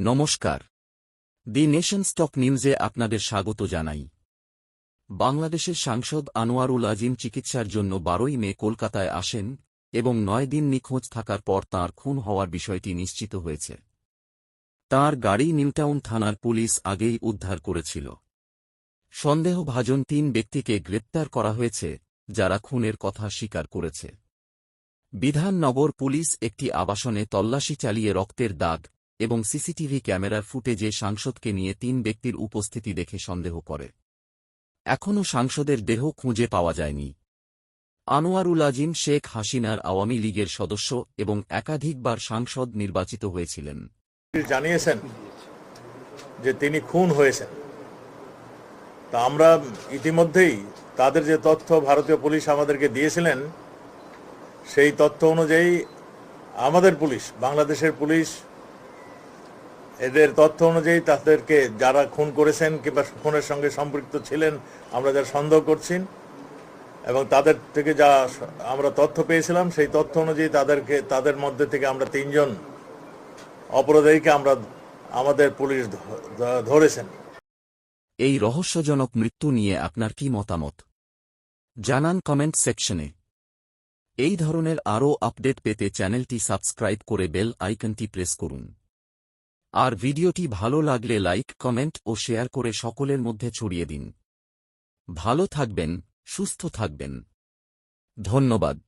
নমস্কার। দি nation stock নিউজে আপনাদের স্বাগত জানাই। বাংলাদেশের সাংসদ আনোয়ারুল আজিম চিকিৎসার জন্য বারোই মে কলকাতায় আসেন এবং নয় দিন নিখোঁজ থাকার পর তাঁর খুন হওয়ার বিষয়টি নিশ্চিত হয়েছে। তাঁর গাড়ি নিউটাউন থানার পুলিশ আগেই উদ্ধার করেছিল। সন্দেহভাজন তিন ব্যক্তিকে গ্রেপ্তার করা হয়েছে, যারা খুনের কথা স্বীকার করেছে। বিধাননগর পুলিশ একটি আবাসনে তল্লাশি চালিয়ে রক্তের দাগ এবং সিসিটিভি ক্যামেরার ফুটেজে সাংসদকে নিয়ে তিন ব্যক্তির উপস্থিতি দেখে সন্দেহ করে। এখনও সাংসদের দেহ খুঁজে পাওয়া যায়নি। আনোয়ারুল আজিম, শেখ হাসিনার আওয়ামী লীগের সদস্য এবং একাধিকবার সাংসদ নির্বাচিত হয়েছিলেন। জানিয়েছেন যে তিনি খুন হয়েছেন। তা আমরা ইতিমধ্যেই তাদের যে তথ্য ভারতীয় পুলিশ আমাদেরকে দিয়েছিলেন, সেই তথ্য অনুযায়ী আমাদের পুলিশ, বাংলাদেশের পুলিশ এদের তথ্য অনুযায়ী তাদেরকে যারা খুন করেছেন কিংবা খুনের সঙ্গে সম্পৃক্ত ছিলেন, আমরা যারা সন্দেহ করছি এবং তাদের থেকে যা আমরা তথ্য পেয়েছিলাম, সেই তথ্য অনুযায়ী তাদেরকে, তাদের মধ্যে থেকে আমরা তিনজন অপরাধীকে আমরা, আমাদের পুলিশ ধরেছেন। এই রহস্যজনক মৃত্যু নিয়ে আপনার কি মতামত? জানান কমেন্ট সেকশনে। এই ধরনের আরও আপডেট পেতে চ্যানেলটি সাবস্ক্রাইব করে বেল আইকনটি প্রেস করুন। আর ভিডিওটি ভালো লাগলে লাইক, কমেন্ট ও শেয়ার করে সকলের মধ্যে ছড়িয়ে দিন। ভালো থাকবেন, সুস্থ থাকবেন। ধন্যবাদ।